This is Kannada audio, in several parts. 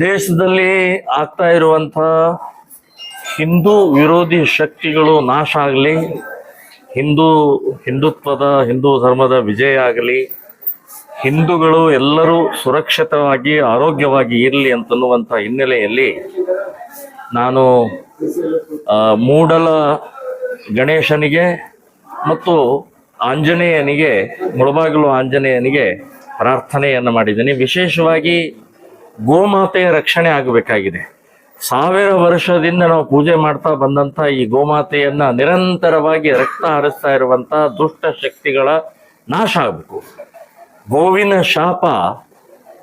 ದೇಶದಲ್ಲಿ ಆಗ್ತಾ ಇರುವಂಥ ಹಿಂದೂ ವಿರೋಧಿ ಶಕ್ತಿಗಳು ನಾಶ ಆಗಲಿ, ಹಿಂದೂ ಹಿಂದುತ್ವದ, ಹಿಂದೂ ಧರ್ಮದ ವಿಜಯ ಆಗಲಿ, ಹಿಂದೂಗಳು ಎಲ್ಲರೂ ಸುರಕ್ಷಿತವಾಗಿ, ಆರೋಗ್ಯವಾಗಿ ಇರಲಿ ಅಂತನ್ನುವಂಥ ಹಿನ್ನೆಲೆಯಲ್ಲಿ ನಾನು ಮೂಡಲ ಗಣೇಶನಿಗೆ ಮತ್ತು ಆಂಜನೇಯನಿಗೆ, ಮುಳಬಾಗಿಲು ಆಂಜನೇಯನಿಗೆ ಪ್ರಾರ್ಥನೆಯನ್ನು ಮಾಡಿದ್ದೀನಿ. ವಿಶೇಷವಾಗಿ ಗೋಮಾತೆಯ ರಕ್ಷಣೆ ಆಗಬೇಕಾಗಿದೆ. ಸಾವಿರ ವರ್ಷದಿಂದ ನಾವು ಪೂಜೆ ಮಾಡ್ತಾ ಬಂದಂಥ ಈ ಗೋಮಾತೆಯನ್ನ ನಿರಂತರವಾಗಿ ರಕ್ತ ಹರಿಸ್ತಾ ಇರುವಂಥ ದುಷ್ಟ ಶಕ್ತಿಗಳ ನಾಶ ಆಗಬೇಕು. ಗೋವಿನ ಶಾಪ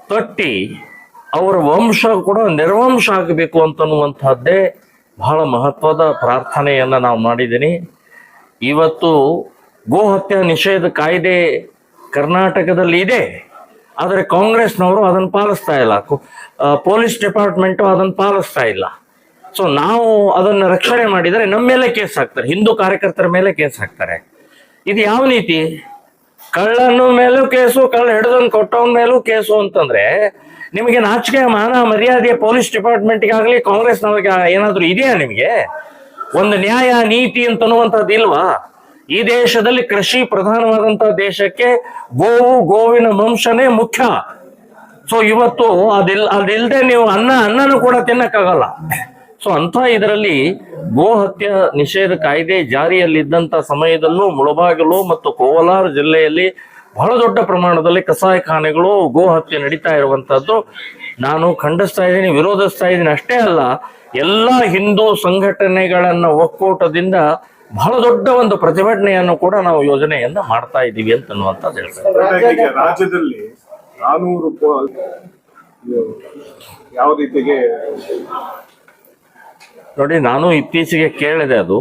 ತಟ್ಟಿ ಅವರ ವಂಶ ಕೂಡ ನಿರ್ವಂಶ ಆಗಬೇಕು ಅಂತನ್ನುವಂಥದ್ದೇ ಬಹಳ ಮಹತ್ವದ ಪ್ರಾರ್ಥನೆಯನ್ನು ನಾವು ಮಾಡಿದ್ದೀನಿ. ಇವತ್ತು ಗೋ ಹತ್ಯೆ ನಿಷೇಧ ಕಾಯ್ದೆ ಕರ್ನಾಟಕದಲ್ಲಿ ಇದೆ, ಆದರೆ ಕಾಂಗ್ರೆಸ್ನವರು ಅದನ್ನು ಪಾಲಿಸ್ತಾ ಇಲ್ಲ. ಪೊಲೀಸ್ ಡಿಪಾರ್ಟ್ಮೆಂಟು ಅದನ್ನು ಪಾಲಿಸ್ತಾ ಇಲ್ಲ. ಸೊ ನಾವು ಅದನ್ನು ರಕ್ಷಣೆ ಮಾಡಿದರೆ ನಮ್ಮ ಮೇಲೆ ಕೇಸ್ ಹಾಕ್ತಾರೆ, ಹಿಂದೂ ಕಾರ್ಯಕರ್ತರ ಮೇಲೆ ಕೇಸ್ ಹಾಕ್ತಾರೆ. ಇದು ಯಾವ ನೀತಿ? ಕಳ್ಳನ ಮೇಲೂ ಕೇಸು, ಕಳ್ಳ ಹಿಡಿದನ್ ಕೊಟ್ಟವನ ಮೇಲೂ ಕೇಸು ಅಂತಂದ್ರೆ, ನಿಮಗೆ ನಾಚಿಕೆ, ಮಾನ, ಮರ್ಯಾದೆ ಪೊಲೀಸ್ ಡಿಪಾರ್ಟ್ಮೆಂಟ್ಗಾಗಲಿ, ಕಾಂಗ್ರೆಸ್ನವ್ರಿಗೆ ಏನಾದರೂ ಇದೆಯಾ ನಿಮಗೆ? ಒಂದು ನ್ಯಾಯ, ನೀತಿ ಅಂತನ್ನುವಂಥದ್ದು ಇಲ್ವಾ? ಈ ದೇಶದಲ್ಲಿ ಕೃಷಿ ಪ್ರಧಾನವಾದಂತ ದೇಶಕ್ಕೆ ಗೋವು, ಗೋವಿನ ವಂಶನೇ ಮುಖ್ಯ. ಸೊ ಇವತ್ತು ಅದಿಲ್ ಅದಿಲ್ಲದೆ ನೀವು ಅನ್ನ, ಅನ್ನನೂ ಕೂಡ ತಿನ್ನಕ್ಕಾಗಲ್ಲ. ಸೊ ಅಂತ ಇದರಲ್ಲಿ ಗೋ ಹತ್ಯೆ ನಿಷೇಧ ಕಾಯ್ದೆ ಜಾರಿಯಲ್ಲಿದ್ದಂಥ ಸಮಯದಲ್ಲೂ ಮುಳಬಾಗಿಲು ಮತ್ತು ಕೋಲಾರ ಜಿಲ್ಲೆಯಲ್ಲಿ ಬಹಳ ದೊಡ್ಡ ಪ್ರಮಾಣದಲ್ಲಿ ಕಸಾಯಿಖಾನೆಗಳು ಗೋ ಹತ್ಯೆ ನಡೀತಾ ಇರುವಂತಹದ್ದು ನಾನು ಖಂಡಿಸ್ತಾ ಇದ್ದೀನಿ, ವಿರೋಧಿಸ್ತಾ ಇದ್ದೀನಿ. ಅಷ್ಟೇ ಅಲ್ಲ, ಎಲ್ಲ ಹಿಂದೂ ಸಂಘಟನೆಗಳನ್ನ ಒಕ್ಕೂಟದಿಂದ ಬಹಳ ದೊಡ್ಡ ಒಂದು ಪ್ರತಿಭಟನೆಯನ್ನು ಕೂಡ ನಾವು ಯೋಜನೆಯನ್ನ ಮಾಡ್ತಾ ಇದ್ದೀವಿ ಅಂತನ್ನುವಂಥದ್ದು ಹೇಳ್ತಾರೆ ಈಗ ರಾಜ್ಯದಲ್ಲಿ ನಾನೂರು ಯಾವ ರೀತಿಗೆ ನೋಡಿ ನಾನು ಇತ್ತೀಚೆಗೆ ಕೇಳಿದೆ ಅದು.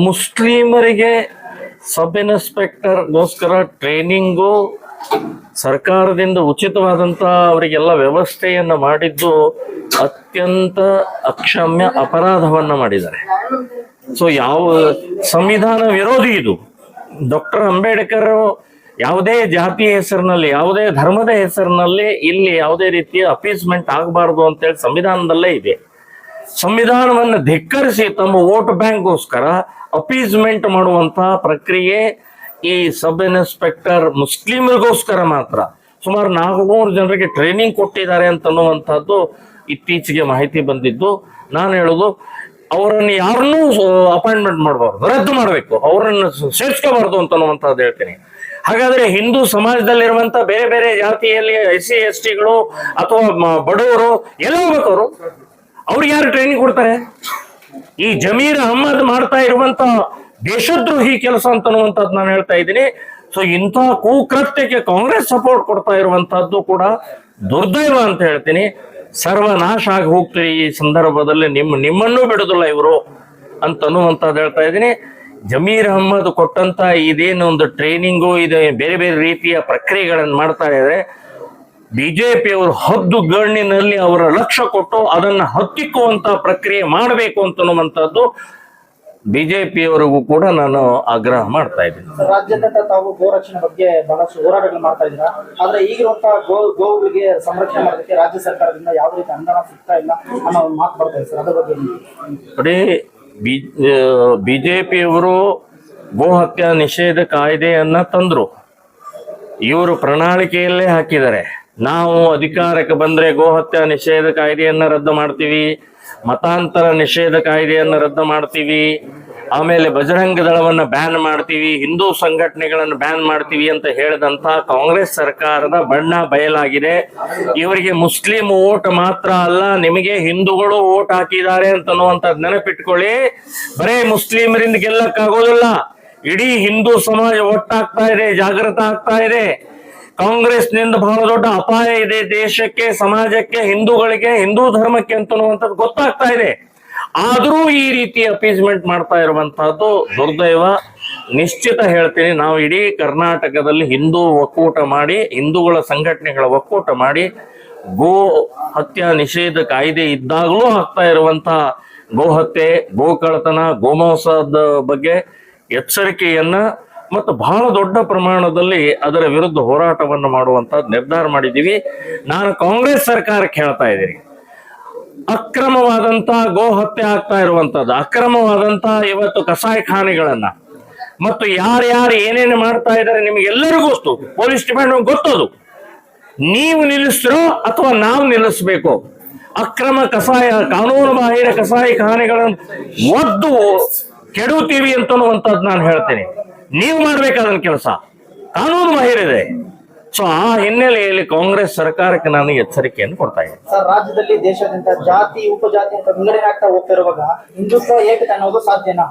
ಮುಸ್ಲಿಮರಿಗೆ ಸಬ್ ಇನ್ಸ್ಪೆಕ್ಟರ್ಗೋಸ್ಕರ ಟ್ರೈನಿಂಗು ಸರ್ಕಾರದಿಂದ ಉಚಿತವಾದಂಥ ಅವರಿಗೆಲ್ಲ ವ್ಯವಸ್ಥೆಯನ್ನು ಮಾಡಿದ್ದು ಅತ್ಯಂತ ಅಕ್ಷಮ್ಯ ಅಪರಾಧವನ್ನ ಮಾಡಿದ್ದಾರೆ. ಸೊ ಯಾವ ಸಂವಿಧಾನ ವಿರೋಧಿ ಇದು. ಡಾಕ್ಟರ್ ಅಂಬೇಡ್ಕರ್ ಯಾವುದೇ ಜಾತಿಯ ಹೆಸರಿನಲ್ಲಿ, ಯಾವುದೇ ಧರ್ಮದ ಹೆಸರಿನಲ್ಲಿ ಇಲ್ಲಿ ಯಾವುದೇ ರೀತಿಯ ಅಪೀಸ್ಮೆಂಟ್ ಆಗಬಾರ್ದು ಅಂತೇಳಿ ಸಂವಿಧಾನದಲ್ಲೇ ಇದೆ. ಸಂವಿಧಾನವನ್ನು ಧಿಕ್ಕರಿಸಿ ತಮ್ಮ ವೋಟ್ ಬ್ಯಾಂಕ್ಗೋಸ್ಕರ ಅಪೀಸ್ಮೆಂಟ್ ಮಾಡುವಂತಹ ಪ್ರಕ್ರಿಯೆ ಈ ಸಬ್ ಇನ್ಸ್ಪೆಕ್ಟರ್ ಮುಸ್ಲಿಮರಿಗೋಸ್ಕರ ಮಾತ್ರ. ಸುಮಾರು ನಾಲ್ಕುನೂರು ಜನರಿಗೆ ಟ್ರೈನಿಂಗ್ ಕೊಟ್ಟಿದ್ದಾರೆ ಅಂತನ್ನುವಂಥದ್ದು ಇತ್ತೀಚೆಗೆ ಮಾಹಿತಿ ಬಂದಿದ್ದು. ನಾನು ಹೇಳೋದು, ಅವರನ್ನು ಯಾರನ್ನೂ ಅಪಾಯಿಂಟ್ಮೆಂಟ್ ಮಾಡಬಾರ್ದು, ರದ್ದು ಮಾಡಬೇಕು. ಅವರನ್ನು ಸೇರಿಸ್ಕೋಬಾರ್ದು ಅಂತನ್ನುವಂಥದ್ದು ಹೇಳ್ತೀನಿ. ಹಾಗಾದ್ರೆ ಹಿಂದೂ ಸಮಾಜದಲ್ಲಿರುವಂತ ಬೇರೆ ಬೇರೆ ಜಾತಿಯಲ್ಲಿ ಎಸ್ ಸಿ, ಎಸ್ ಟಿಗಳು ಅಥವಾ ಬಡವರು, ಎಲ್ಲ ಹೋಗ್ಬೇಕು ಅವರು ಅವ್ರಿಗೆ ಯಾರು ಟ್ರೈನಿಂಗ್ ಕೊಡ್ತಾರೆ? ಈ ಜಮೀರ್ ಅಹಮ್ಮದ್ ಮಾಡ್ತಾ ಇರುವಂತ ದೇಶದ್ರೋಹಿ ಕೆಲಸ ಅಂತನ್ನುವಂಥದ್ದು ನಾನು ಹೇಳ್ತಾ ಇದ್ದೀನಿ. ಸೊ ಇಂಥ ಕುಕೃತ್ಯಕ್ಕೆ ಕಾಂಗ್ರೆಸ್ ಸಪೋರ್ಟ್ ಕೊಡ್ತಾ ಇರುವಂತಹದ್ದು ಕೂಡ ದುರ್ದೈವ ಅಂತ ಹೇಳ್ತೀನಿ. ಸರ್ವನಾಶ ಆಗಿ ಹೋಗ್ತೀರಿ ಈ ಸಂದರ್ಭದಲ್ಲಿ ನಿಮ್ಮ ನಿಮ್ಮನ್ನೂ ಬಿಡುದಿಲ್ಲ ಇವರು ಅಂತನ್ನುವಂಥದ್ದು ಹೇಳ್ತಾ ಇದ್ದೀನಿ. ಜಮೀರ್ ಅಹಮ್ಮದ್ ಕೊಟ್ಟಂತ ಇದೇನು ಒಂದು ಟ್ರೈನಿಂಗು ಇದೆ ಬೇರೆ ಬೇರೆ ರೀತಿಯ ಪ್ರಕ್ರಿಯೆಗಳನ್ನು ಮಾಡ್ತಾ ಇದ್ದಾರೆ ಬಿಜೆಪಿಯವರು ಹದ್ದು ಗಣ್ಣಿನಲ್ಲಿ ಅವರ ಲಕ್ಷ್ಯ ಕೊಟ್ಟು ಅದನ್ನ ಹತ್ತಿಕ್ಕುವಂತ ಪ್ರಕ್ರಿಯೆ ಮಾಡಬೇಕು ಅಂತನ್ನುವಂಥದ್ದು ಬಿಜೆಪಿಯವರಿಗೂ ಕೂಡ ನಾನು ಆಗ್ರಹ ಮಾಡ್ತಾ ಇದ್ದೀನಿ. ರಾಜ್ಯಾದ್ಯಂತ ತಾವು ಗೋ ರಕ್ಷಣೆ ಬಗ್ಗೆ ಬಹಳಷ್ಟು ಹೋರಾಟಗಳು ಮಾಡ್ತಾ ಇದ್ದೀರಾ? ಆದ್ರೆ ಈಗಿರುವಂತಹ ಗೋ ಗೋವುಗಳಿಗೆ ಸಂರಕ್ಷಣೆ ಮಾಡೋದಕ್ಕೆ ರಾಜ್ಯ ಸರ್ಕಾರದಿಂದ ಯಾವ ರೀತಿ ಅನುದಾನ ಸಿಗ್ತಾ ಇಲ್ಲ ಅನ್ನೋ ಒಂದು ಮಾತು ಬರ್ತಾ ಇದೆ ಸರ್ ಅದ್ರ ಬಗ್ಗೆ? ನೋಡಿ ಬಿ ಬಿಜೆಪಿಯವರು ಗೋ ಹತ್ಯೆ ನಿಷೇಧ ಕಾಯ್ದೆಯನ್ನ ತಂದ್ರು. ಇವರು ಪ್ರಣಾಳಿಕೆಯಲ್ಲೇ ಹಾಕಿದ್ದಾರೆ. ನಾವು ಅಧಿಕಾರಕ್ಕೆ ಬಂದ್ರೆ ಗೋ ಹತ್ಯೆ ನಿಷೇಧ ಕಾಯ್ದೆಯನ್ನ ರದ್ದು ಮಾಡ್ತೀವಿ. ಮತಾಂತರ ನಿಷೇಧ ಕಾಯ್ದೆಯನ್ನು ರದ್ದು ಮಾಡ್ತೀವಿ. ಆಮೇಲೆ ಬಜರಂಗ ದಳವನ್ನು ಬ್ಯಾನ್ ಮಾಡ್ತೀವಿ. ಹಿಂದೂ ಸಂಘಟನೆಗಳನ್ನು ಬ್ಯಾನ್ ಮಾಡ್ತೀವಿ ಅಂತ ಹೇಳಿದಂತ ಕಾಂಗ್ರೆಸ್ ಸರ್ಕಾರದ ಬಣ್ಣ ಬಯಲಾಗಿದೆ. ಇವರಿಗೆ ಮುಸ್ಲಿಂ ಓಟ್ ಮಾತ್ರ ಅಲ್ಲ, ನಿಮಗೆ ಹಿಂದೂಗಳು ಓಟ್ ಹಾಕಿದ್ದಾರೆ ಅಂತನ್ನುವಂಥದ್ದು ನೆನಪಿಟ್ಕೊಳ್ಳಿ. ಬರೇ ಮುಸ್ಲಿಮರಿಂದ ಗೆಲ್ಲಕ್ಕಾಗೋದಿಲ್ಲ. ಇಡೀ ಹಿಂದೂ ಸಮಾಜ ಒಟ್ಟಾಗ್ತಾ ಇದೆ, ಜಾಗೃತ ಆಗ್ತಾ ಇದೆ. ಕಾಂಗ್ರೆಸ್ನಿಂದ ಬಹಳ ದೊಡ್ಡ ಅಪಾಯ ಇದೆ ದೇಶಕ್ಕೆ, ಸಮಾಜಕ್ಕೆ, ಹಿಂದೂಗಳಿಗೆ, ಹಿಂದೂ ಧರ್ಮಕ್ಕೆ ಅಂತನ್ನುವಂಥದ್ದು ಗೊತ್ತಾಗ್ತಾ ಇದೆ. ಆದರೂ ಈ ರೀತಿ ಅಪೀಸ್ಮೆಂಟ್ ಮಾಡ್ತಾ ಇರುವಂತಹದ್ದು ದುರ್ದೈವ. ನಿಶ್ಚಿತ ಹೇಳ್ತೀನಿ, ನಾವು ಇಡೀ ಕರ್ನಾಟಕದಲ್ಲಿ ಹಿಂದೂ ಒಕ್ಕೂಟ ಮಾಡಿ, ಹಿಂದೂಗಳ ಸಂಘಟನೆಗಳ ಒಕ್ಕೂಟ ಮಾಡಿ, ಗೋ ಹತ್ಯಾ ನಿಷೇಧ ಕಾಯ್ದೆ ಇದ್ದಾಗಲೂ ಆಗ್ತಾ ಇರುವಂತಹ ಗೋ ಹತ್ಯೆ ಗೋ ಕಳ್ಳತನ ಗೋಮಾಂಸದ ಬಗ್ಗೆ ಎಚ್ಚರಿಕೆಯನ್ನ ಮತ್ತು ಬಹಳ ದೊಡ್ಡ ಪ್ರಮಾಣದಲ್ಲಿ ಅದರ ವಿರುದ್ಧ ಹೋರಾಟವನ್ನು ಮಾಡುವಂತ ನಿರ್ಧಾರ ಮಾಡಿದ್ದೀವಿ. ನಾನು ಕಾಂಗ್ರೆಸ್ ಸರ್ಕಾರಕ್ಕೆ ಹೇಳ್ತಾ ಇದ್ದೀನಿ. ಅಕ್ರಮವಾದಂತಹ ಗೋ ಹತ್ಯೆ ಆಗ್ತಾ ಇರುವಂತದ್ದು ಅಕ್ರಮವಾದಂತಹ ಇವತ್ತು ಕಸಾಯಿಖಾನೆಗಳನ್ನ ಮತ್ತು ಯಾರ್ಯಾರು ಏನೇನು ಮಾಡ್ತಾ ಇದ್ದಾರೆ ನಿಮಗೆಲ್ಲರಿಗೂ ಗೊತ್ತು, ಪೊಲೀಸ್ ಡಿಪಾರ್ಟ್ಮೆಂಟ್ ಗೊತ್ತದು. ನೀವು ನಿಲ್ಲಿಸ್ತಿರೋ ಅಥವಾ ನಾವು ನಿಲ್ಲಿಸ್ಬೇಕು. ಅಕ್ರಮ ಕಸಾಯ, ಕಾನೂನು ಬಾಹಿರ ಕಸಾಯಿಖಾನೆಗಳನ್ನು ಒದ್ದು ಕೆಡುತ್ತೀವಿ ಅಂತನ್ನುವಂಥದ್ದು ನಾನು ಹೇಳ್ತೇನೆ. ನೀವು ಮಾಡಬೇಕಾದ ಕೆಲಸ. ಕಾನೂನು ಬಾಹಿರಿದೆ ಸೊ ಆ ಹಿನ್ನೆಲೆಯಲ್ಲಿ ಕಾಂಗ್ರೆಸ್ ಸರ್ಕಾರಕ್ಕೆ ನಾನು ಎಚ್ಚರಿಕೆಯನ್ನು ಕೊಡ್ತಾ ಇದ್ದೀನಿ. ಸರ್ ರಾಜ್ಯದಲ್ಲಿ ದೇಶಾದ್ಯಂತ ಜಾತಿ ಉಪಜಾತಿ ಅಂತ ವಿಂಗಡಣೆ ಆಗ್ತಾ ಹೋಗ್ತಿರುವಾಗ ಹಿಂದುತ್ವ ಏಕತೆ ಅನ್ನೋದು ಸಾಧ್ಯನಾ?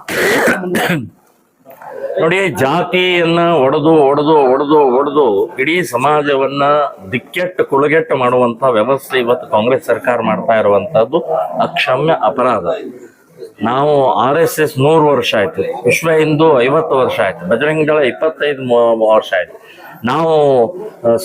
ನೋಡಿ ಜಾತಿಯನ್ನ ಒಡೆದು ಒಡೆದು ಒಡೆದು ಒಡೆದು ಇಡೀ ಸಮಾಜವನ್ನ ದಿಕ್ಕೆಟ್ಟು ಕುಳುಗೆಟ್ಟು ಮಾಡುವಂತ ವ್ಯವಸ್ಥೆ ಇವತ್ತು ಕಾಂಗ್ರೆಸ್ ಸರ್ಕಾರ ಮಾಡ್ತಾ ಇರುವಂತಹದ್ದು ಅಕ್ಷಮ್ಯ ಅಪರಾಧ. ನಾವು ಆರ್ ಎಸ್ ಎಸ್ ನೂರು ವರ್ಷ ಆಯ್ತು. ವಿಶ್ವ ಹಿಂದೂ ಐವತ್ತು ವರ್ಷ ಆಯ್ತು. ಬಜರಂಗ ದಳ ಇಪ್ಪತ್ತೈದು ವರ್ಷ ಆಯ್ತು. ನಾವು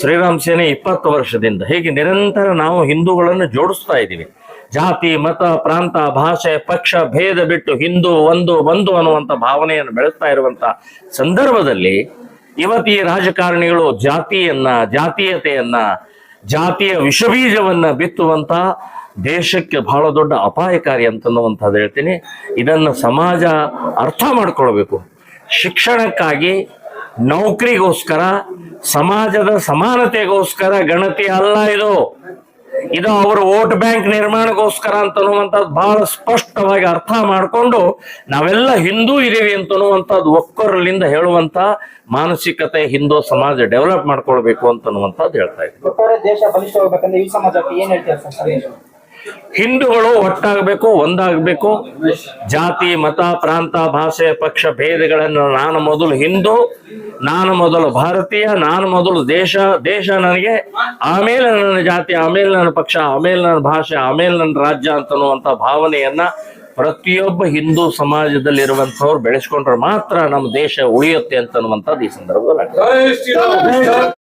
ಶ್ರೀರಾಮ್ ಸೇನೆ ಇಪ್ಪತ್ತು ವರ್ಷದಿಂದ ಹೀಗೆ ನಿರಂತರ ನಾವು ಹಿಂದೂಗಳನ್ನು ಜೋಡಿಸ್ತಾ ಇದ್ದೀವಿ. ಜಾತಿ, ಮತ, ಪ್ರಾಂತ, ಭಾಷೆ, ಪಕ್ಷ, ಭೇದ ಬಿಟ್ಟು ಹಿಂದೂ, ಒಂದು ಒಂದು ಅನ್ನುವಂಥ ಭಾವನೆಯನ್ನು ಬೆಳೆಸ್ತಾ ಇರುವಂತ ಸಂದರ್ಭದಲ್ಲಿ ಇವತ್ತು ರಾಜಕಾರಣಿಗಳು ಜಾತಿಯನ್ನ, ಜಾತೀಯತೆಯನ್ನ, ಜಾತಿಯ ವಿಷಬೀಜವನ್ನ ಬಿತ್ತುವಂತ ದೇಶಕ್ಕೆ ಬಹಳ ದೊಡ್ಡ ಅಪಾಯಕಾರಿ ಅಂತನ್ನುವಂಥದ್ದು ಹೇಳ್ತೀನಿ. ಇದನ್ನು ಸಮಾಜ ಅರ್ಥ ಮಾಡ್ಕೊಳ್ಬೇಕು. ಶಿಕ್ಷಣಕ್ಕಾಗಿ ನೌಕರಿಗೋಸ್ಕರ, ಸಮಾಜದ ಸಮಾನತೆಗೋಸ್ಕರ ಗಣತಿ ಅಲ್ಲ ಇದು. ಇದು ಅವರ ವೋಟ್ ಬ್ಯಾಂಕ್ ನಿರ್ಮಾಣಕ್ಕೋಸ್ಕರ ಅಂತನ್ನುವಂಥದ್ದು ಬಹಳ ಸ್ಪಷ್ಟವಾಗಿ ಅರ್ಥ ಮಾಡಿಕೊಂಡು ನಾವೆಲ್ಲ ಹಿಂದೂ ಇದ್ದೀವಿ ಅಂತನ್ನುವಂಥದ್ದು ಒಕ್ಕೊರಲಿಂದ ಹೇಳುವಂತ ಮಾನಸಿಕತೆ ಹಿಂದೂ ಸಮಾಜ ಡೆವಲಪ್ ಮಾಡ್ಕೊಳ್ಬೇಕು ಅಂತನ್ನುವಂಥದ್ದು ಹೇಳ್ತಾ ಇದ್ದೀನಿ. ಹಿಂದೂಗಳು ಒಟ್ಟಾಗಬೇಕು, ಒಂದಾಗಬೇಕು. ಜಾತಿ, ಮತ, ಪ್ರಾಂತ, ಭಾಷೆ, ಪಕ್ಷ, ಭೇದಗಳನ್ನು ನಾನು ಮೊದಲು ಹಿಂದೂ, ನಾನು ಮೊದಲು ಭಾರತೀಯ, ನಾನು ಮೊದಲು ದೇಶ. ದೇಶ ನನಗೆ, ಆಮೇಲೆ ನನ್ನ ಜಾತಿ, ಆಮೇಲೆ ನನ್ನ ಪಕ್ಷ, ಆಮೇಲೆ ನನ್ನ ಭಾಷೆ, ಆಮೇಲೆ ನನ್ನ ರಾಜ್ಯ ಅಂತನ್ನುವಂಥ ಭಾವನೆಯನ್ನ ಪ್ರತಿಯೊಬ್ಬ ಹಿಂದೂ ಸಮಾಜದಲ್ಲಿರುವಂಥವ್ರು ಬೆಳೆಸ್ಕೊಂಡ್ರೆ ಮಾತ್ರ ನಮ್ಮ ದೇಶ ಉಳಿಯುತ್ತೆ ಅಂತನ್ನುವಂಥದ್ದು ಈ ಸಂದರ್ಭದಲ್ಲಿ.